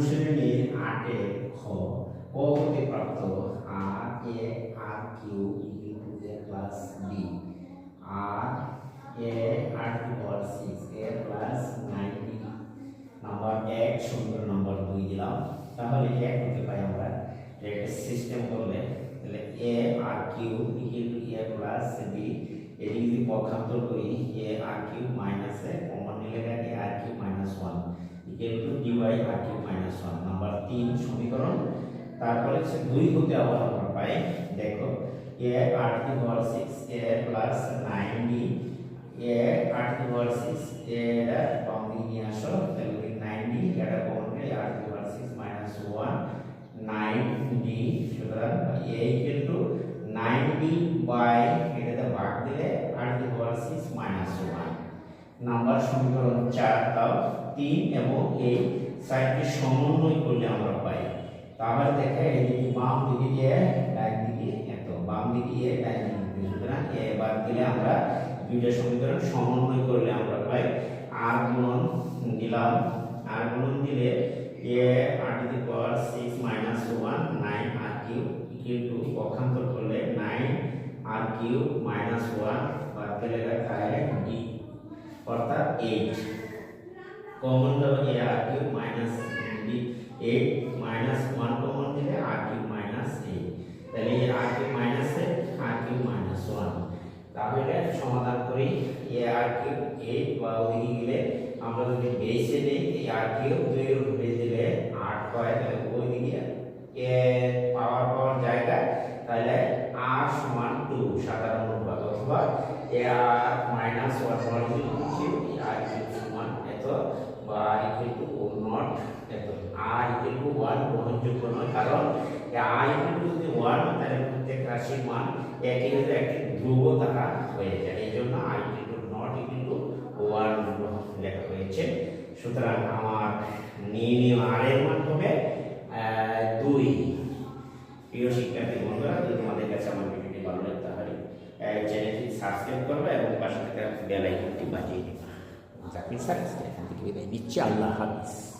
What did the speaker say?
আটের খ, ক হতে প্রাপ্ত R, A, R, Q equal to A plus B. R, A, R to power six, A plus ninety. Number এক সমীকরণ নাম্বার দুই দিলাম। তাহলে এক হতে পাই আমরা। একটা সিস্টেম করলে। তাহলে A, R, Q equal to A plus B. এটি যদি পক্ষান্তর করি, A, R, Q minus A common নিলে R, Q minus one. Equal to D by R, Q minus one number তিন সমীকরণ। তারপরে হচ্ছে দুই হতে আবার আমরা পাই, দেখো A R to power six A plus nine D A R to power six এটা বাম দিকে নিয়ে আসো, তাহলে নাইন ডি এটা কমন নিলে R to power six minus one nine D সুতরাং A equal to nine D by এটাতে ভাগ দিলে R to power six minus one number সমীকরণ চার তাও তিন এবং এই সাইডকে সমন্বয় করলে আমরা পাই। তাহলে দেখে এই দিকে বাম দিকে দিয়ে ডান দিকে এত। বাম দিকে দিয়ে ডান দিকে সুতরাং এ বাদ দিলে আমরা দুইটা সমীকরণ সমন্বয় করলে আমরা পাই। আর গুণন দিলাম। আর গুণন দিলে A R to the power six minus one, nine R Q equal to পক্ষান্তর করলে nine R Q minus one. বাদ দিলে দেখায় ডি অর্থাৎ eight common A R Q minus D eight minus one common দিলে আর কিউ মাইনাস এইট তাহলে R Q minus eight R Q minus one তাহলে সমাধান করি। এ আর কিউ এইট বা ওদিকে গেলে আমরা যদি বেসে নেই, এই আর কিউ দুইয়ের উপরে দিলে আট হয় তাহলে ওইদিকে এ পাওয়ার পাওয়ার জায়গায়, তাহলে আর সমান টু সাধারণ অনুপাত অথবা এ আর মাইনাস ওয়ান সমান কিউ আর কিউ সমান এত বা ইকুয়াল টু ও নট এত। আর ইকুয়াল টু ওয়ান গ্রহণযোগ্য নয় কারণ আর ইকুয়াল টু যদি ওয়ান তাহলে প্রত্যেক রাশির মান একই হলে একটি ধ্রুব দ্বারা হয়ে যায়। এই জন্য R equal to not equal to one লেখা হয়েছে। সুতরাং আমার নির্ণীয় আর এর মান হবে আহ, দুই। প্রিয় শিক্ষার্থী বন্ধুরা যদি তোমাদের কাছে আমার সাবস্ক্রাইব করবে এবং পাশে থেকে বেল আইকনটি বাজিয়ে দেবে জাকির স্যার আজকে এখান থেকে বিদায় নিচ্ছি। আল্লাহ হাফিজ।